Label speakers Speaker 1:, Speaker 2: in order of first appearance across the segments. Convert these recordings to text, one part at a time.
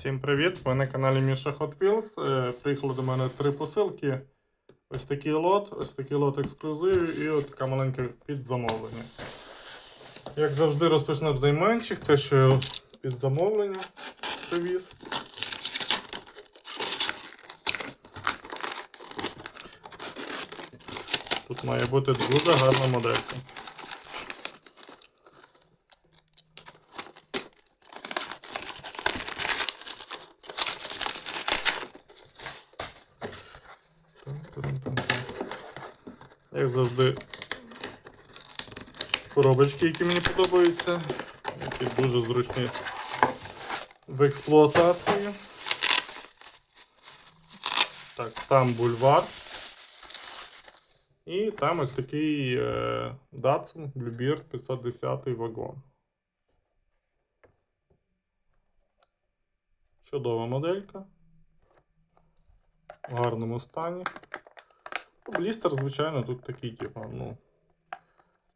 Speaker 1: Всім привіт! Ви на каналі Міша Hot Wheels. Е, Приїхало до мене три посилки. Ось такий лот, ось такий лот ексклюзивів і от така маленька підзамовлення. Як завжди, розпочнемо з найменших, те, що під замовлення привіз. Тут має бути дуже гарна моделька. Тун-тун-тун-тун. Як завжди, коробочки, які мені подобаються, які дуже зручні в експлуатації. Так, там бульвар. І там ось такий е, Datsun Bluebird 510 вагон. Чудова моделька. В гарному стані. Блістер, звичайно, тут такий, типу, ну.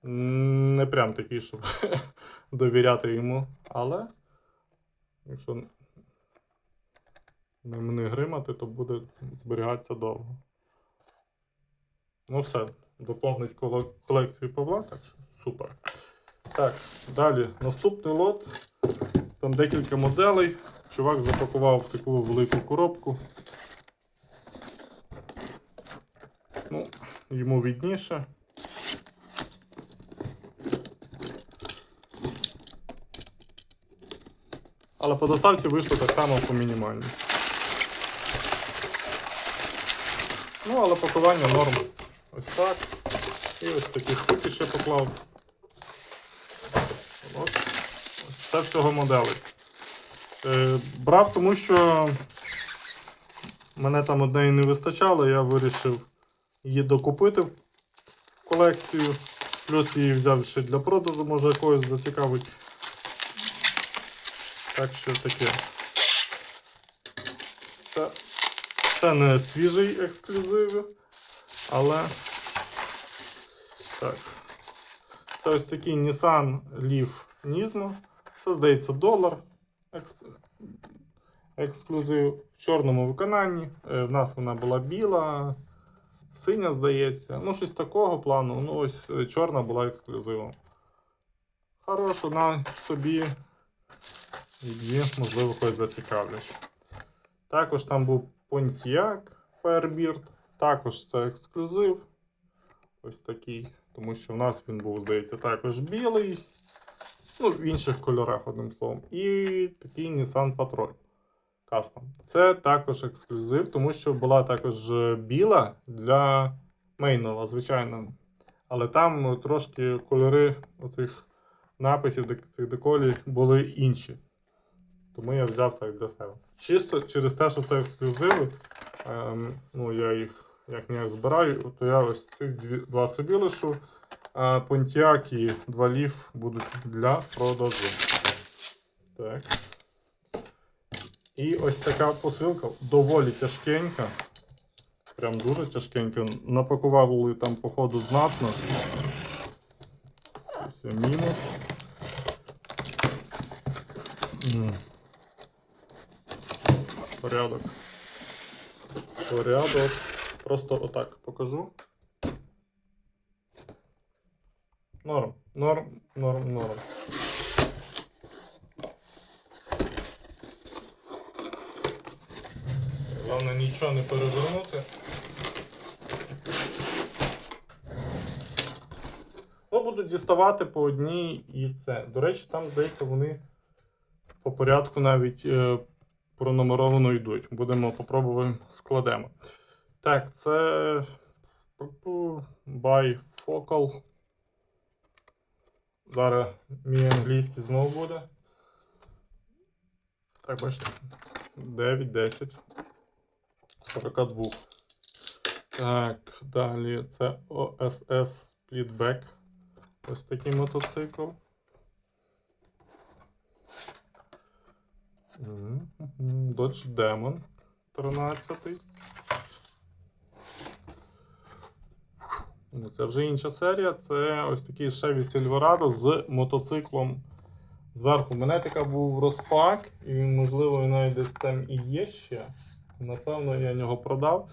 Speaker 1: Не прям такий, щоб довіряти йому. Але якщо не гримати, то буде зберігатися довго. Ну все, доповнить колекцію Павла, так що супер. Так, далі наступний лот. Там декілька моделей. Чувак запакував в таку велику коробку. Ну, йому відніше. Але по доставці вийшло так само по мінімальній. Ну, але пакування норм. Ось так. І ось такі штуки ще поклав. От. Ось Це всього моделей. Е, брав, тому що мене там однієї не вистачало, я вирішив її докупити в колекцію. Плюс її взяв ще для продажу, може якогось зацікавить. Так що таке. Це, це не свіжий ексклюзив, але так. Це ось такий Nissan Leaf Nismo. Це, здається, долар. Екс... Ексклюзив в чорному виконанні. Е, В нас вона була біла, синя, здається. Ну, щось такого плану. Ну, ось е, чорна була ексклюзивом. Хороша на собі. Її, можливо, когось зацікавлять. Також там був Pontiac Firebird. Також це ексклюзив. Ось такий. Тому що в нас він був, здається, також білий. Ну, в інших кольорах, одним словом. І такий Nissan Patrol Custom. Це також ексклюзив, тому що була також е, біла для мейнова, звичайно. Але там ну, трошки кольори оцих написів, цих деколів були інші. Тому я взяв так для себе. Чисто через те, що це ексклюзиви, ем, ну я їх як не збираю, то я ось цих два собі лишу. А Pontiac і два Leaf будуть для продажу. Так. І ось така посилка доволі тяжкенька. Прям дуже тяжкенька. Напакували там, походу, знатно. Все, мінус. Порядок. Порядок. Просто отак покажу. Норм, норм, норм, норм. Головне нічого не перевернути. Ну, буду діставати по одній і це. До речі, там, здається, вони по порядку навіть е, пронумеровано йдуть. Будемо попробуємо складемо. Так, це bifocal. Зараз мій англійський знову буде. Так, бачите. 9, 10. 42. Так, далі це OSS Splitback. Ось такий мотоцикл. Dodge Demon 13. Ну, Це вже інша серія. Це ось такий Chevy Silverado з мотоциклом Зверху мене така був розпак, і можливо, він навіть десь там і є ще. Напевно, я його продав.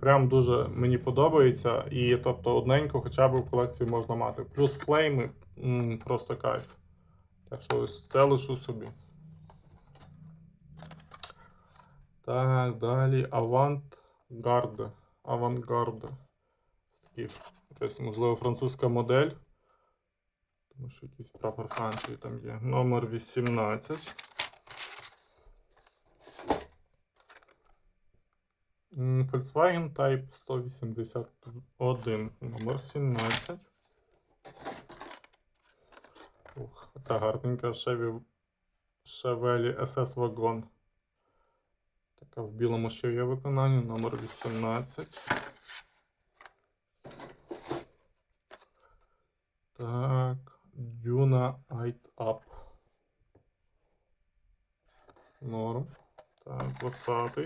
Speaker 1: Прям дуже мені подобається. І тобто одненько хоча б в колекції можна мати. Плюс флейми просто кайф. Так що ось це лишу собі. Так, далі. Авангард. Такий, якась, можливо, французька модель. Тому що якийсь прапор Франції там є. Номер 18. Volkswagen Type 181. Номер 17. Ух, це гарненька Chevy Chevelle SS Wagon. Така в білому ще є виконанні. Номер 18. Так, Дюна Айт Up. Норм. Так, 20.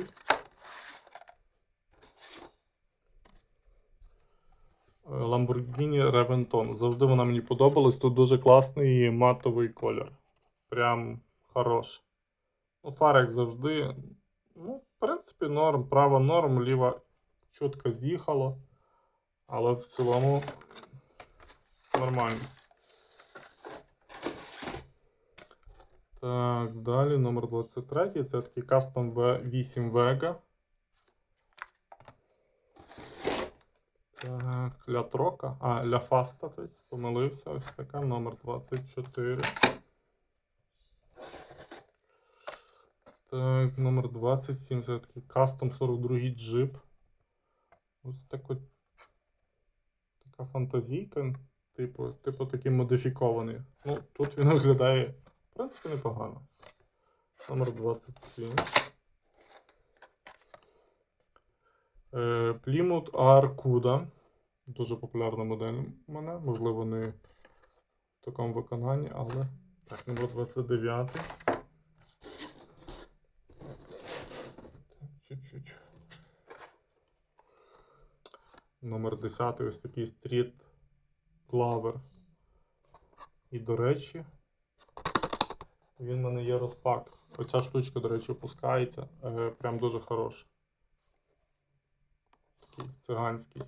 Speaker 1: Lamborghini Reventon. Завжди вона мені подобалась. Тут дуже класний матовий колір. Прям хорош. Ну, фара, як завжди. Ну, в принципі, норм. Права норм, ліва чутко з'їхало. Але в цілому нормально. Так, далі номер 23. Це такий Custom V8 Vega. Так, Ля Трока. А, Ля Фаста, тобто помилився. Ось така, номер 24. Так, номер 27. Це такий Custom 42 джип. Ось так от. Така фантазійка. Типу, типу такий модифікований. Ну, тут він виглядає, в принципі, непогано. Номер 27. Е, Plymouth Arcuda. Дуже популярна модель у мене. Можливо, не в такому виконанні, але. Так, номер 29. Так, Чуть-чуть. Номер 10 ось такий стріт клавер. І, до речі, він в мене є розпак. Оця штучка, до речі, опускається. Е, прям дуже хороша. Такий циганський.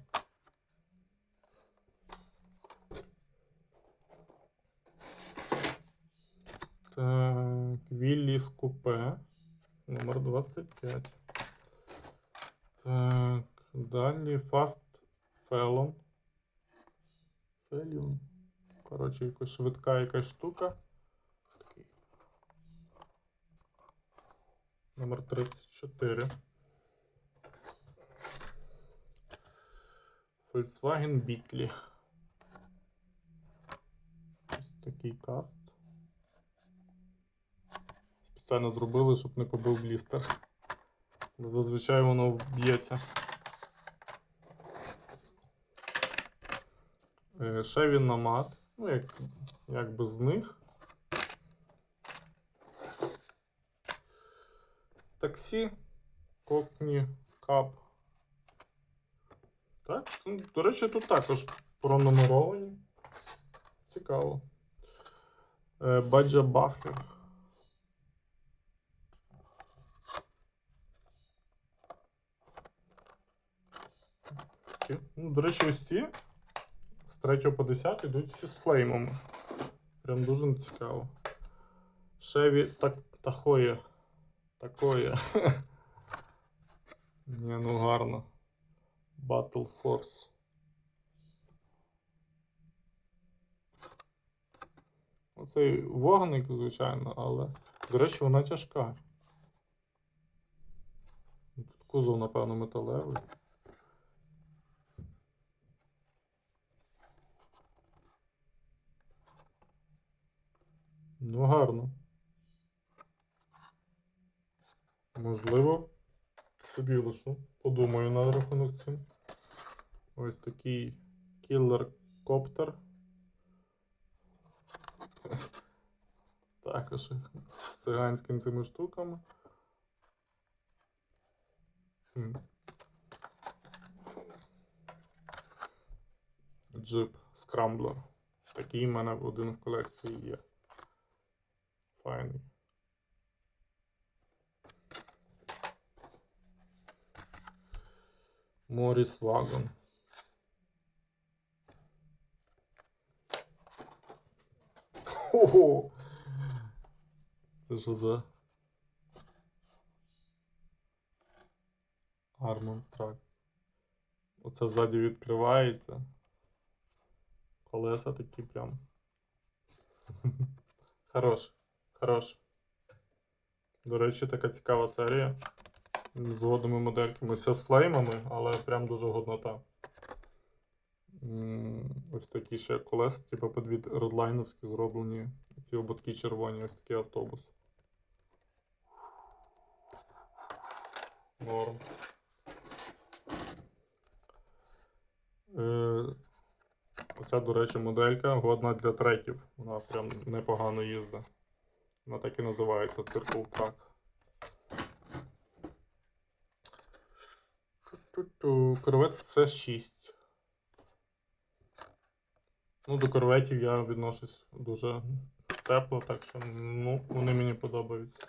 Speaker 1: Так, Вілліс Купе. Номер 25. Так, далі Fast Felon. Феліон. Коротше, якась швидка якась штука. Такий. Номер 34. Volkswagen Beetle. Ось такий каст. Спеціально зробили, щоб не побив блістер. Бо зазвичай воно б'ється. Е, Chevy Nomad. Ну, як, як без них. Таксі. Кокні Кап. Так, ну, до речі, тут також пронумеровані. Цікаво. Е, Баджа Бафер. Ну, до речі, ось ці з 3 по 10 йдуть всі з флеймами. Прям дуже цікаво. Шеві так, тахоє. Такое. Ні, ну гарно. Battle Force. Оцей вогник, звичайно, але. До речі, вона тяжка. Тут кузов, напевно, металевий. Ну, гарно. Можливо, собі лишу. Подумаю на рахунок цим. Ось такий кілер коптер. Також з циганськими цими штуками. Джип скрамблер. Такий в мене один в колекції є. Файний. Моріс Вагон. Це що за Армон трак. Оце ззаді відкривається. Колеса такі прям. Хорош. Хорош. До речі, така цікава серія. З годними модельками. Все з флеймами, але прям дуже годнота. Ось такі ще колеса, типу подвід редлайновські зроблені. Ці ободки червоні, ось такий автобус. Норм. Е, Оця, до речі, моделька годна для треків. Вона прям непогано їздить. Вона так і називається Circle Track. Корвет C6. Ну, до корветів я відношусь дуже тепло, так що ну, вони мені подобаються.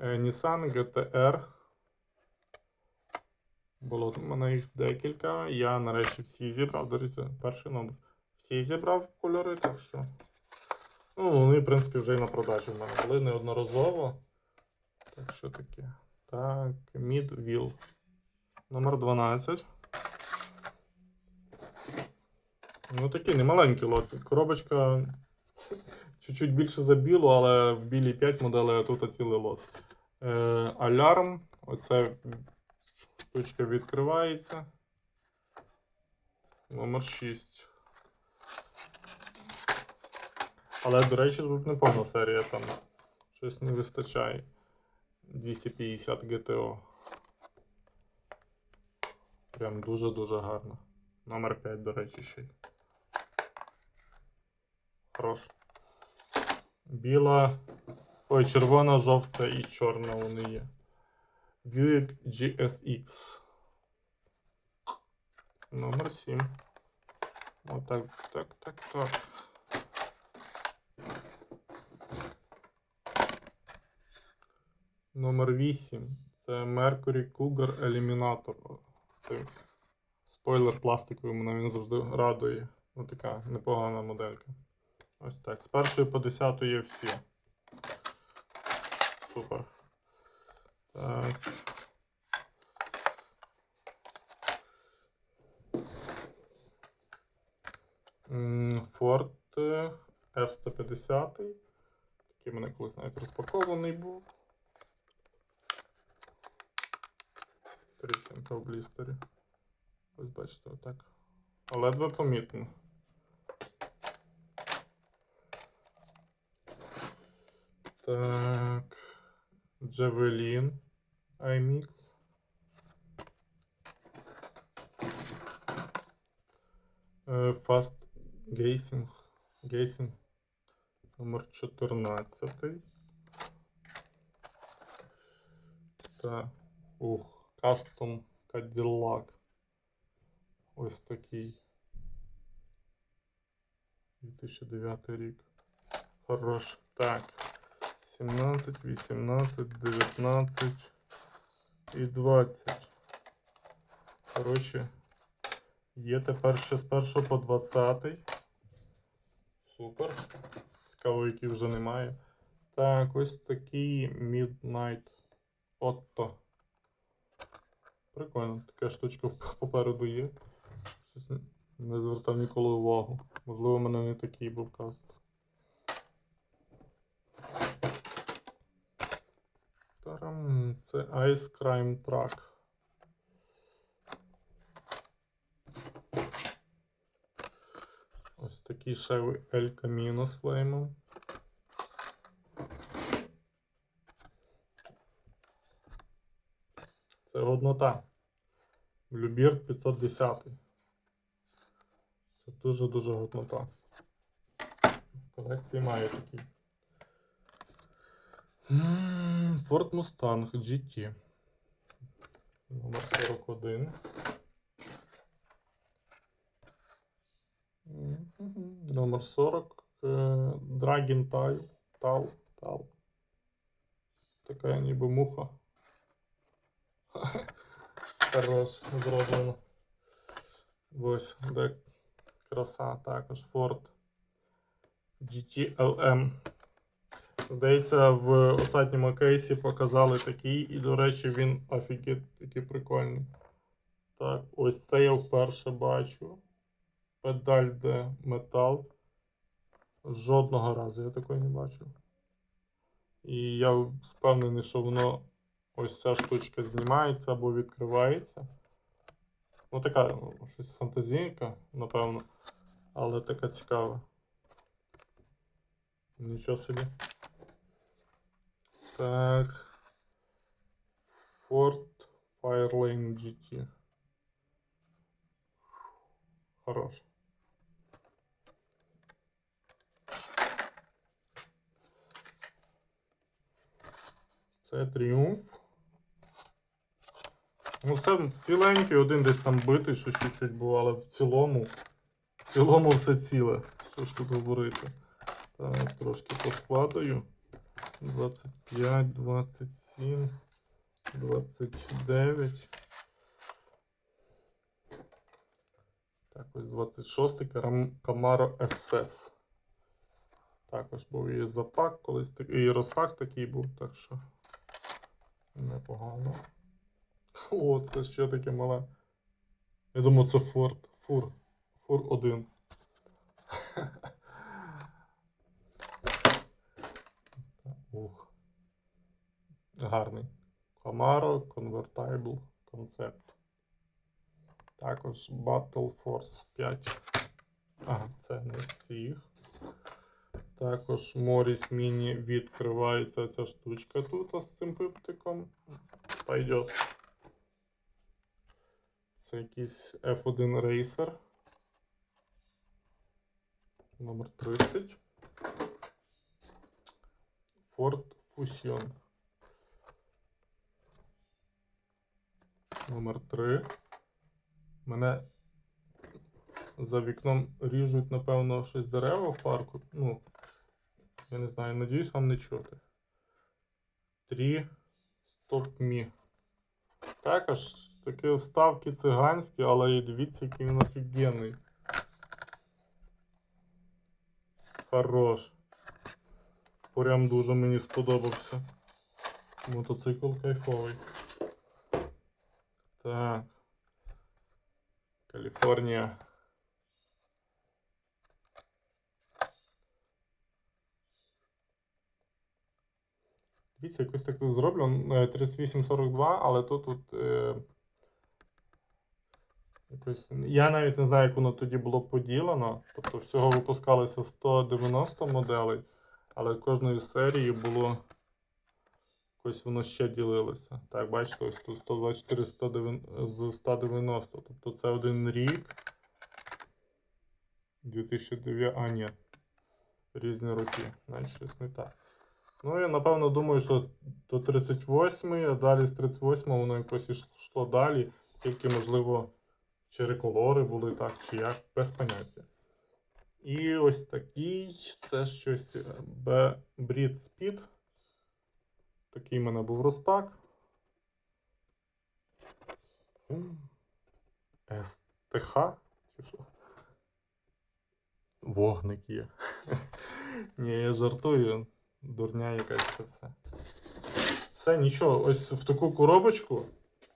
Speaker 1: Е, Nissan GTR. Було в мене їх декілька. Я нарешті всі зібрав. Речі, перший номер. Всі зібрав кольори, так що. Ну, вони, в принципі, вже і на продажі в мене були неодноразово. Так що таке? Так, Midville. Номер 12. Ну такий немаленький лот. Коробочка чуть-чуть більше за білу, але в білій 5 моделей, а тут цілий лот. Е, алярм. Оце штучка відкривається. Номер 6. Але, до речі, тут не повна серія, там щось не вистачає. 250 GTO. Прям дуже-дуже гарно. Номер 5, до речі, ще. Хорош. Біла. Ой, червона, жовта і чорна вони є. Buick GSX. Номер 7. Отак, так, так, так. Номер 8. Це Mercury Cougar Eliminator. Це спойлер пластиковий, мене він завжди радує. Ну, така непогана моделька. Ось так. З першої по 10 є всі. Супер. Так. Ford е, F-150. Такий мене колись навіть розпакований був. Тріщинка в блістері. Ось бачите, отак. А ледве помітно. Так. Javelin iMix. Е, Fast Gazing. Gazing. Номер 14. Так. Ух, Custom Cadillac. Ось такий. 2009 рік. Хорош. Так. 17, 18, 19 і 20. Коротше, є тепер ще з 1 по 20. Супер. Цікаво, які вже немає. Так, ось такий Midnight Otto. Прикольно, така штучка попереду є. Не- звертав ніколи увагу. Можливо, в мене не такий був каст. Тарам, це Ice Crime Truck. Ось такий Chevy El Camino з флеймом. Це годнота. Любірт 510. Це дуже-дуже годнота. В колекції маю такий. М, Ford Mustang GT. Номер 41. Мгм. Номер 40. е, Dragon Tile. Тал. Така ніби муха. Хорош, зроблено. Ось, де краса також. Ford GTLM. Здається, в останньому кейсі показали такий, і, до речі, він офігеть такий прикольний. Так, ось це я вперше бачу. Педаль де метал. Жодного разу я такої не бачив. І я впевнений, що воно ось ця штучка знімається або відкривається. Ну, така ну, щось фантазійка, напевно. Але така цікава. Нічого собі. Так. Ford Firelane GT. Хорош. Це тріумф. Ну, все ціленький, один десь там битий, що чуть-чуть було, але в цілому. В цілому все ціле. Що ж тут говорити? Так, трошки поскладаю. 25, 27, 29. Так, ось 26 Карам- Camaro SS. Також був і запак колись такий, і розпак такий був, так що непогано. О, це ще таке мале. Я думаю, це Форд. Фур. Фур 1. Ух. Гарний. Camaro Convertible Concept. Також Battle Force 5. Ага, це не цих. Також Morris Mini відкривається ця штучка тут з цим пиптиком. Пойдет. Це якийсь F1 Racer. Номер 30. Ford Fusion. Номер 3. Мене за вікном ріжуть, напевно, щось дерева в парку. Ну, я не знаю, надіюсь, вам не чути. 3. Stop Me. Також такі вставки циганські, але і дивіться, який він офігенний. Хорош. Прям дуже мені сподобався. Мотоцикл кайфовий. Так. Каліфорнія. Дивіться, якось так тут зроблено. е, 3842, але тут тут. Е, якось, я навіть не знаю, як воно тоді було поділено. Тобто всього випускалося 190 моделей, але кожної серії було. Якось воно ще ділилося. Так, бачите, ось тут 124 з 190. Тобто це один рік. 2009. А, ні. Різні роки. Навіть щось не так. Ну, я напевно думаю, що до 38, а далі з 38 воно якось йшло далі. Тільки, можливо, чи реколори були так, чи як, без поняття. І ось такий це щось е, Breed Speed. Такий в мене був розпак. СТХ? Чи що? Вогник є. Ні, я жартую. Дурня якась це все. Все, нічого, ось в таку коробочку.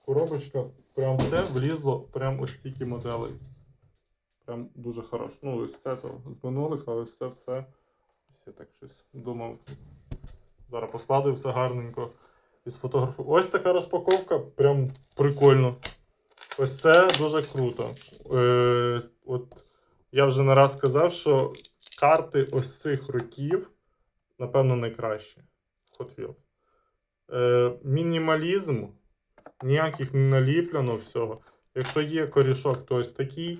Speaker 1: Коробочка, прям це влізло, прям ось стільки моделей. Прям дуже хорошо. Ну, ось це то з минулих, а ось це все. Ось я так щось думав. Зараз поскладую все гарненько і сфотографую. Ось така розпаковка, прям прикольно. Ось це дуже круто. Е, от я вже не раз сказав, що карти ось цих років, напевно, найкращі. Hot Wheels. Е, мінімалізм, ніяких не наліплено всього. Якщо є корішок, то ось такий.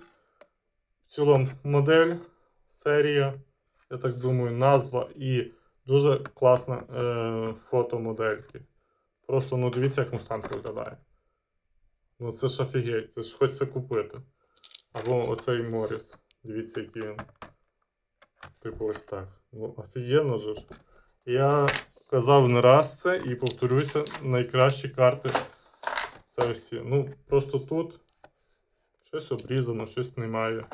Speaker 1: В цілому модель, серія, я так думаю, назва і дуже класна е, фото модельки. Просто ну дивіться, як мустанг виглядає. Ну це ж офігеть, це ж хочеться купити. Або оцей Моріс. Дивіться, який він. Типу ось так. Ну, офігенно же ж. Я казав не раз це і повторюся, найкращі карти це всі. Ну, просто тут щось обрізано, щось немає.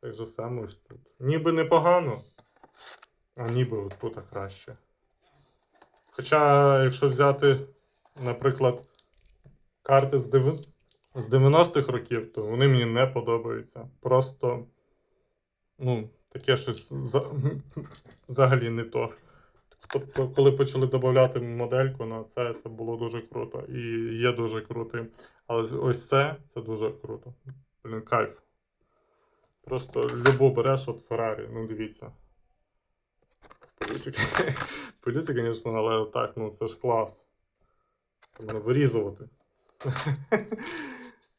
Speaker 1: Так же само ось тут. Ніби непогано, а ніби от тут краще. Хоча, якщо взяти, наприклад, карти з 90-х років, то вони мені не подобаються. Просто, ну, таке щось за... взагалі не то. Тобто, коли почали додавати модельку на це, це було дуже круто. І є дуже крутим. Але ось це, це дуже круто. Блін, кайф. Просто любу береш от Феррарі, ну дивіться. Поліція, звісно, але так, ну це ж клас. Мене вирізувати.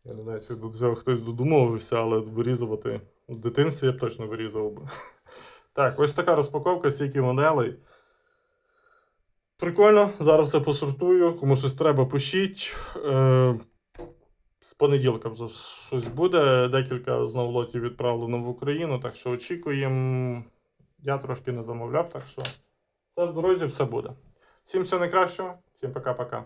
Speaker 1: Я не знаю, чи до цього хтось додумувався, але вирізувати. В дитинстві я б точно вирізав би. Так, ось така розпаковка, стільки моделей. Прикольно, зараз все посортую. Кому щось треба, пишіть. Е, з понеділка вже щось буде. Декілька знову лотів відправлено в Україну, так що очікуємо. Я трошки не замовляв, так що все в дорозі, все буде. Всім все найкращого, всім пока-пока.